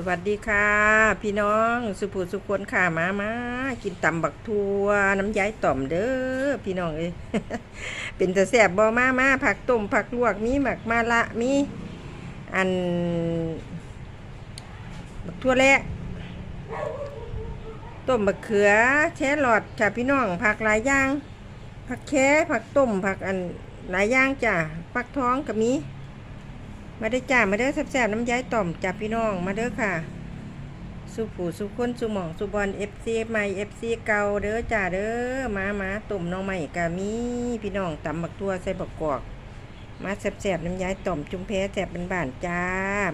สวัสดีค่ะ พี่น้องสุภูสุคนค่ะมามากินตำบักทัวน้ำย้ายต่อมเด้อพี่น้องเอ้ยเป็นต่แสบบ่มามาผักต้มผักลวกมีหมักมาละมีอันบักทัวแระต้มบักเขือแช่หลอดจ้ะพี่น้องผักหลายอย่างผักแค่ผักต้มผักอันหลายอย่างจ้ะผักท้องก็มี มาได้จ้ามาเด้อแซ่บๆน้ำย้ายต่อมจับพี่น้องมาเด้อค่ะสุผูสุคนสุหมองสุบอลเอฟซีใหม่เอฟซีเก่าเด้อจ้าเด้อมามาตุ่มน้องใหม่กามีพี่น้องตำบักตัวใส่บักกอก มาแซ่บๆน้ำย้ายต่อมจุ่มแพ้แซ่บเป็นบานๆจ้า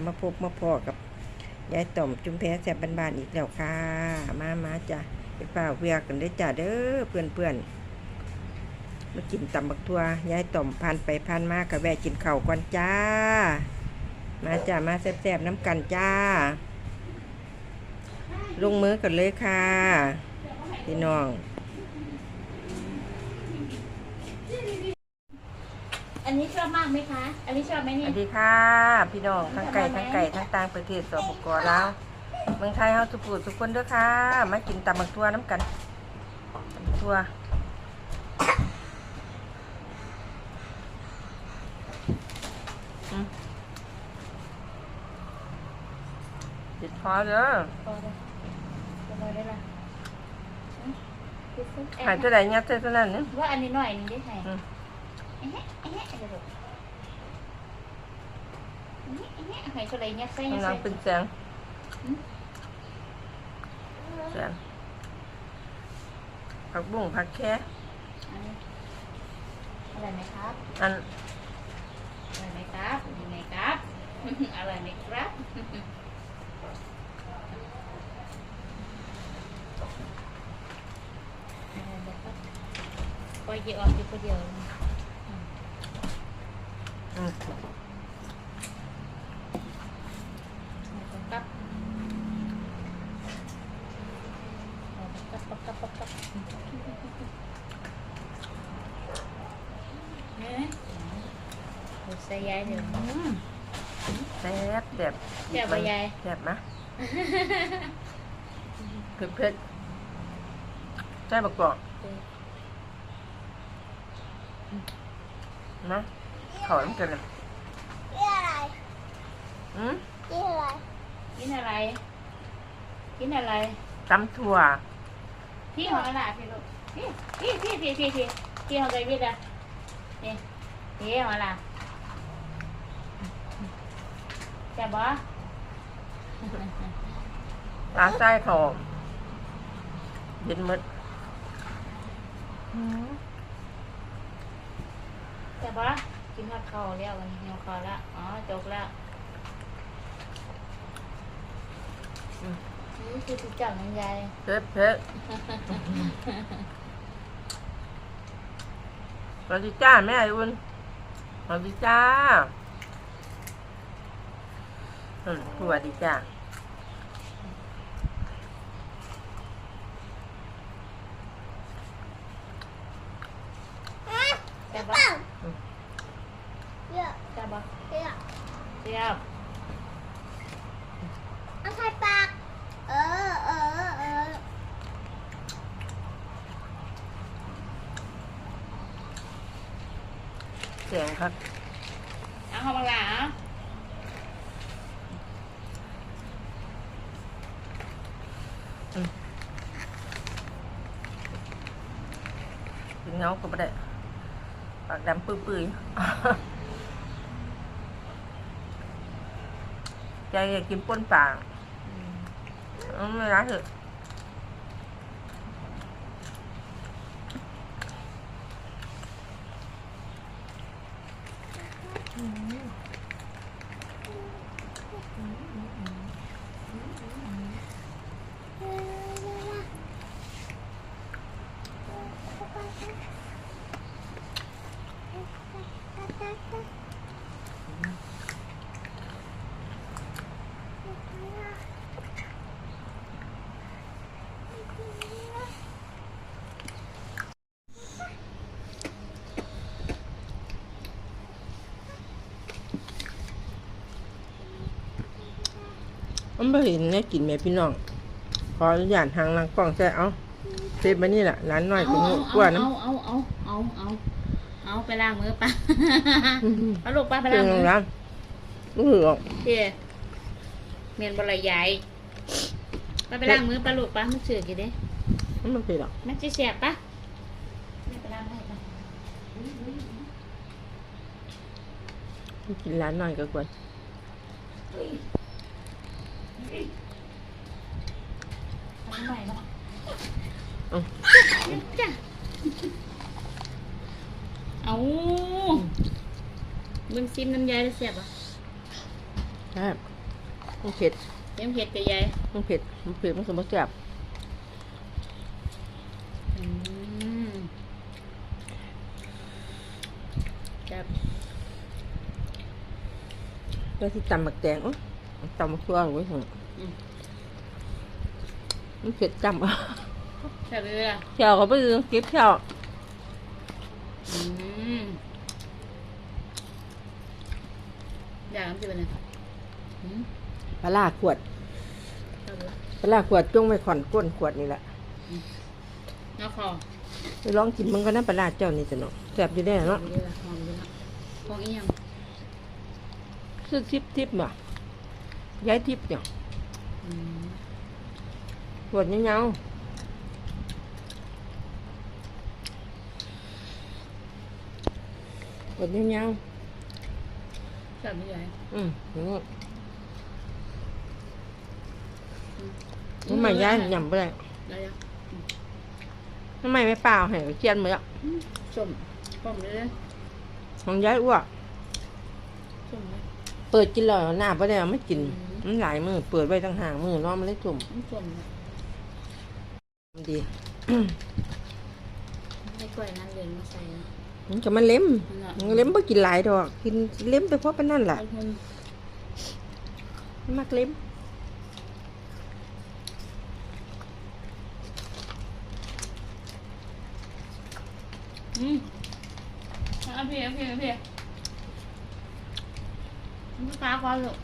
มาพบมาพอกับย้ายต่อมจุ่มแพ้แซ่บเป็นบานๆอีกแล้วค่ะ มามาจ้าไปเปล่าเวียกันได้จ้าเด้อเพื่อนเพื่นๆมากินตำบักตัวย้ายต่อมผ่านไปผ่านมากับแวะกินเข้าก่อนจ้า มาจ้ามาแซ่บๆน้ำกันจ้า ลงมือกันเลยค่ะ พี่น้องอันนี้ชอบมากไหมคะ อันนี้ชอบไหมสเนี่ยวัสดีค่ะ พี่น้องทั้งไก่ทั้งไก่ทั้งต่างประเทศสปปลาวเมืองไทยเฮาทุกผู้ทุกคนเด้อค่ะ มากินตำบักทั่วน้ำกันตำบักทั่วอืมติดค อเด้อพอเลยพอได้ละมคิดซิแอบหายเท่าไหร่ยัดเท่านั้นเนี่ยว่าอันนี้หน่อยนึงได้ไหมอืมเอ๊ะเอ๊ะเดี๋ยวดูเอ๊ะเอ๊ะให้เท่าไหร่เนี่ยใส่ยกำลัใส่เป็นแสงแสงผักบุ้งผักแค่อะไรไหมครับ อันอะไรไหมครับยังไงครับอะไรไหมครับ อะไรไหมครับปล่อ แซ่บแซ่บแซ่บบ่ยาย แซ่บมะเผ็ดเผ็ดใช่บักกอกนะขอน้ำกันเลยนี่อะไรอืมนี่อะไร กินอะไร กินอะไรตำถั่ว พี่ของอะไรพี่ลูกพี่พี่พี่พี่พี่พี่พี่ของใจพี่อะนี่พี่ของอะไร จะบ่ปลาไส้ทองเย็นหมดอืมจะบ่กินข้าวเขาแล้ววันนี้หิวข้าวแล้วอ๋อจบแล้วนี่คือทุกจังมันยายเผ็ดเผ็ดสวัสดีจ้าแม่ไอ้อุ่นสวัสดีจ้า อืมสวัสดีจ้าจะบ่เยอะจะบ่เยอะเสียบเอาใส่ปาก เออเออเออเสียงครับ เอาเข้ามาละ อะกินเงาก็ไม่ได้ ปากดำปื้อๆใจอยากกินป้นปากอืมไม่รักเถอะ มันไม่เห็นเนี่ยกินแม่พี่น้อง ขออนุญาตทางหลังกล้องใช่เอาเซฟมานี่แหละร้านน้อยตรงนี้กว่าน้เอาเอาเอาเอาเอาเอาไปล้างมือปะำเอาลูกปะไปเจล้าองมือร้านรู้สึกออกเดี๋ยเมียนบลายใหญ่ปะไปล้างมือปะลูกปะมันเสือกอยู่เด้มันไม่เป็นหรอกมันจะแสบปะแม่ไปล้างให้ปะกินร้านน้อยก็ควร ทำไมเนาะเอาจ้ะเอามึงซิมน้ำยายได้แสบอะครับมันเผ็ดเยังเผ็ดกับยายมันเผ็ดมันเผ็ดมันสมบูรณ์แบบอืมจับแล้วที่ตำหมักแตงอ๋อตำหมักตัวไว้ถึงอื มมันเผ็ดจำอะจับไปเลยอะเที่ยวเขาไปซื้อเก็บเที่ยวอืมอยากน้ำจิ้มอะไรอืมปลาร้าขวดจับไปเลยปลาร้าขวดจงไว้ขอนก้นขวดนี่แหละเอาคอไปลองกินมันก็น่าปลาร้าเจ้านี่จะเนาะแซ่บอยู่ได้เนาะเดี๋ยวละหอมเดี๋ยวละพวกอีหยังซื้อทิปทิปบ่ย้ายทิปเนี่ย อืมขวดเงาๆขวดเงาจับไม่ใหญ่ๆอืมอย่างนี้ทำไมย้ายยำไปเลยได้ยังทำไมไม่เปล่าให้เชียนมาแล้วอืมส้มส้มเลยของย้ายอ้วกส้มเลยเปิดกินแล้วหน้าไปแล้วไม่กินอื มมันหลายมือเปิดไว้ตั้งห่างมือน้องมันเลยจุ่มอืมส้มเลยมันดีให้กล้วยน้ำเดือนมาใส่นะมันก็มันเล็มนั่นน่ะมันเล็มไ่กินหลายดอก กินเล็มไปเพราะเป็นนั่นแหละเอาคนมันมักเล็มอืมเอาพี่เอาพี่เอาพี่ลูกค้าควาลูก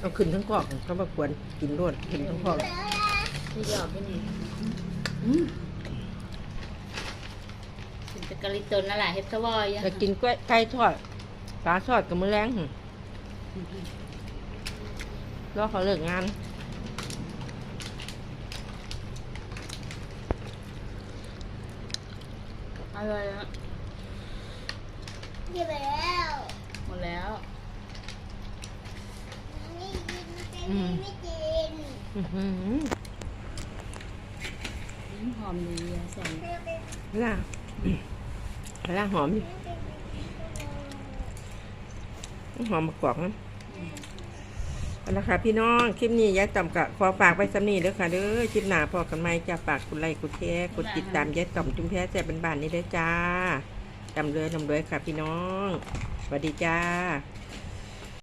เอาขึ้นทั้งกอกเขามาควรกินรวดขึ้นทั้งกอกที่หยอกไปนี่อืมถึงจะกะลิตนนั่นแหละเฮ็ดสวอยอะจะกินกล้วยไก่ทอดปลาทอดกับมือแรงหึรอเขาเลิกงานอร่อยอะกินไปแล้ว หมดแล้ว ไม่ กินไม่กินอื้อหือมหอมดีอะแสนเวลาเวลาหอมดิหอมมากรอกนะเอาละค่ะพี่น้องคลิปนี้ยายต่อมกะขอฝากไว้สำนีเด้อค่ะเด้อคลิปหน้าพอกันไหมจะฝากกดไลค์กดแชร์กดติดตามยายต่อมจุ้มแพ้แซ่บบ้านๆนี่เด้อจ้าจำเลยจำเลยค่ะพี่น้องสวัสดีจ้า